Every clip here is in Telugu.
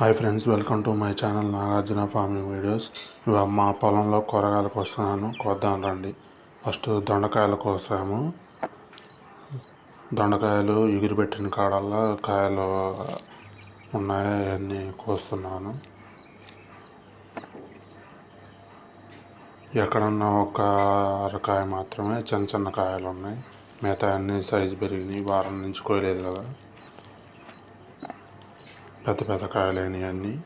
Hi friends welcome to my channel Nagarjuna farming videos ఇవాళ మా పొలంలో కూరగాయలు కోస్తున్నాను. కోద్దాం రండి. ఫస్ట్ దొండకాయలు కోసాము. దొండకాయలు ఎగిరిపెట్టిన కాడల్లా కాయలు ఉన్నాయి అవన్నీ కోస్తున్నాను. ఎక్కడన్నా ఒక అరకాయ మాత్రమే చిన్న చిన్న కాయలు ఉన్నాయి. మిగతా అన్ని సైజు పెరిగినాయి. వారం నుంచి కోయలేదు కదా. పెద్ద పెద్ద కాయలైనవి అన్నీ.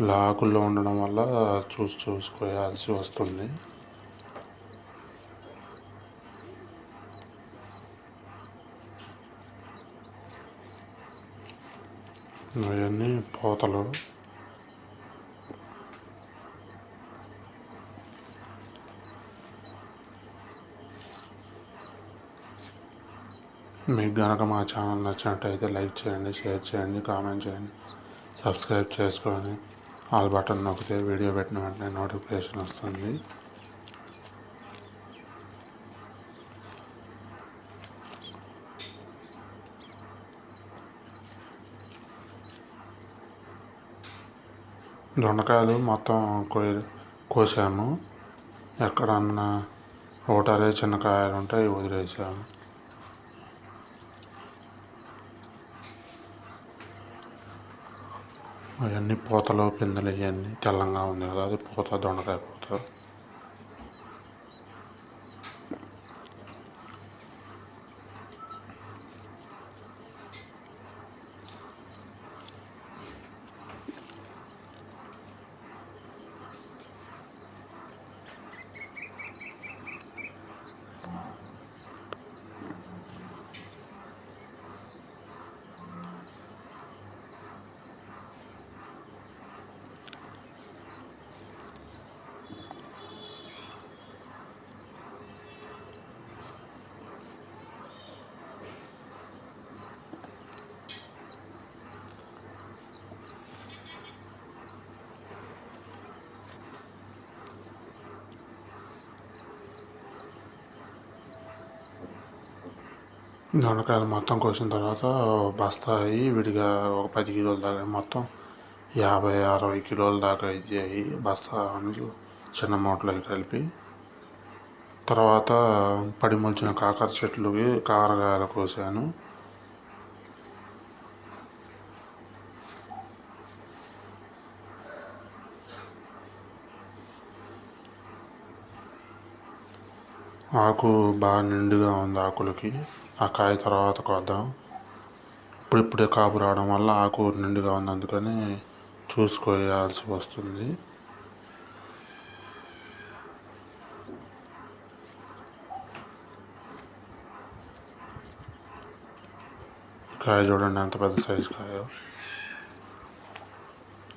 లాకుల్లో ఉండడం వల్ల చూసి చూసుకోవాల్సి వస్తుంది. అవన్నీ పోతలు. మీకు కనుక మా ఛానల్ నచ్చినట్టయితే లైక్ చేయండి షేర్ చేయండి కామెంట్ చేయండి. సబ్స్క్రైబ్ చేసుకొని ఆల్ బటన్ నొక్కితే వీడియో పెట్టిన వెంటనే నోటిఫికేషన్ వస్తుంది. దొండకాయలు మొత్తం కో కోసాము. ఎక్కడన్నా ఒకటరే చిన్న కాయలు ఉంటాయి వదిలేసాము. అవన్నీ పూతలు పిందెలు ఇవన్నీ తెల్లంగా ఉంది కదా అది పూత దొండకాయ పూత. దొండకాయలు మొత్తం కోసిన తర్వాత బస్తాయి విడిగా ఒక పది కిలోల దాకా మొత్తం యాభై అరవై కిలోల దాకా అయ్యాయి బస్తా చిన్న మూటలు కలిపి తర్వాత పడి మొలిచిన కాకర చెట్లుకి కాకరకాయలు కోసాను. ఆకు బాగా నిండుగా ఉంది ఆకులకి. ఆ కాయ తర్వాత కోద్దాం. ఇప్పుడిప్పుడే కాపు రావడం వల్ల ఆకు నిండుగా ఉంది అందుకని చూసుకోవాల్సి వస్తుంది. కాయ చూడండి ఎంత పెద్ద సైజు కాయ.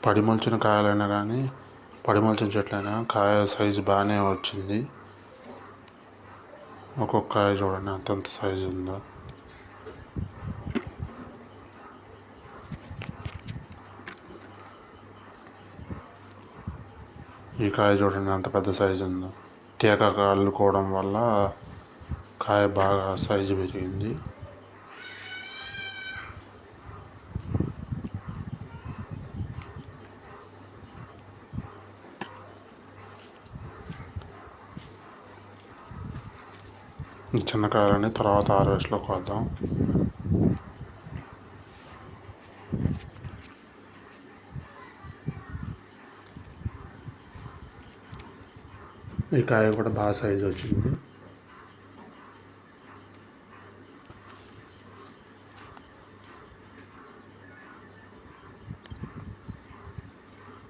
పడిమొలిచిన కాయలైనా కానీ పడిమొలిచిన చెట్లైనా కాయ సైజు బాగానే వచ్చింది. ఒక్కొక్క కాయ చూడండి అంతంత సైజు ఉందో. ఈ కాయ చూడండి అంత పెద్ద సైజు ఉందో. తీగ అల్లుకోవడం వల్ల కాయ బాగా సైజు పెరిగింది. ఈ చిన్న కాయలని తర్వాత హార్వెస్ట్లోకి కోద్దాం. ఈ కాయ కూడా బాగా సైజు వచ్చింది.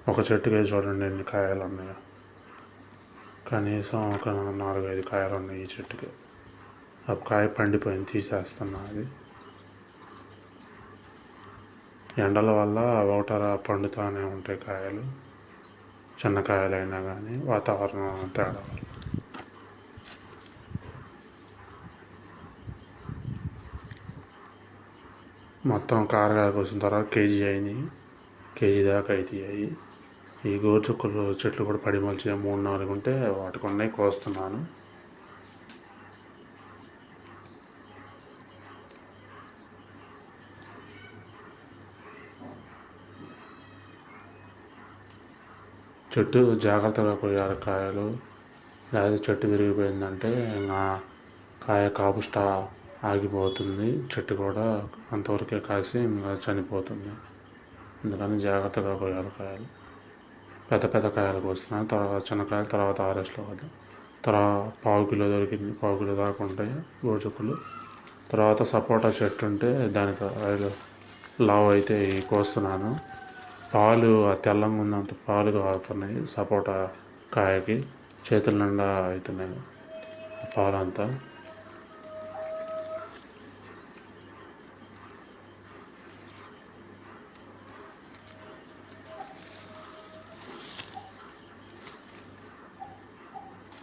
ఒక చెట్టుకి చూడండి ఎన్ని కాయలు ఉన్నాయో. కనీసం ఒక నాలుగైదు కాయలు ఉన్నాయి ఈ చెట్టుకి. ఆ కాయ పండిపోయింది తీసేస్తున్నా అది. ఎండల వల్ల ఒకటర పండుతూనే ఉంటాయి కాయలు. చిన్న కాయలైనా కానీ వాతావరణం తేడా వల్ల. మొత్తం కారకాయ కోసిన తర్వాత కేజీ అయినాయి. కేజీ దాకా అవుతాయి ఈ గోరుచుక్కలు చెట్లు కూడా పడి మలిచి మూడు నాలుగు ఉంటే వాటికి ఉన్నాయి కోస్తున్నాను. చెట్టు జాగ్రత్తగా కొయ్యాలి కాయలు. లేదా చెట్టు విరిగిపోయిందంటే ఇంకా కాయ కాపు స్టా ఆగిపోతుంది. చెట్టు కూడా అంతవరకే కాసి ఇంకా చనిపోతుంది. అందుకని జాగ్రత్తగా కొయ్యాలి కాయలు. పెద్ద పెద్ద కాయలు కోస్తున్నాను తర్వాత చిన్నకాయలు తర్వాత ఆరెస్ట్లో వద్దాం తర్వాత పావు కిలో దొరికింది. పావు కిలో దాకా ఉంటాయి గోచుక్కులు తర్వాత సపోటా చెట్టు ఉంటే దానితో కాయలు లావు అయితే కోస్తున్నాను. పాలు ఆ తెల్లంగా ఉన్నంత పాలు కారుతున్నాయి. సపోటా కాయకి చేతుల నిండా అవుతున్నాయి ఆ పాలంతా.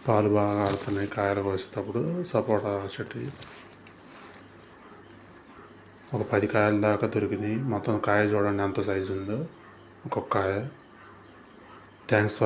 పాలు బాగా ఆడుతున్నాయి కాయలు కోసేటప్పుడు. సపోటా చెట్టు ఒక పది కాయల దాకా దొరికినాయి. మొత్తం కాయ చూడండి ఎంత సైజు ఉందో. ఇంకొక థ్యాంక్స్ ఫర్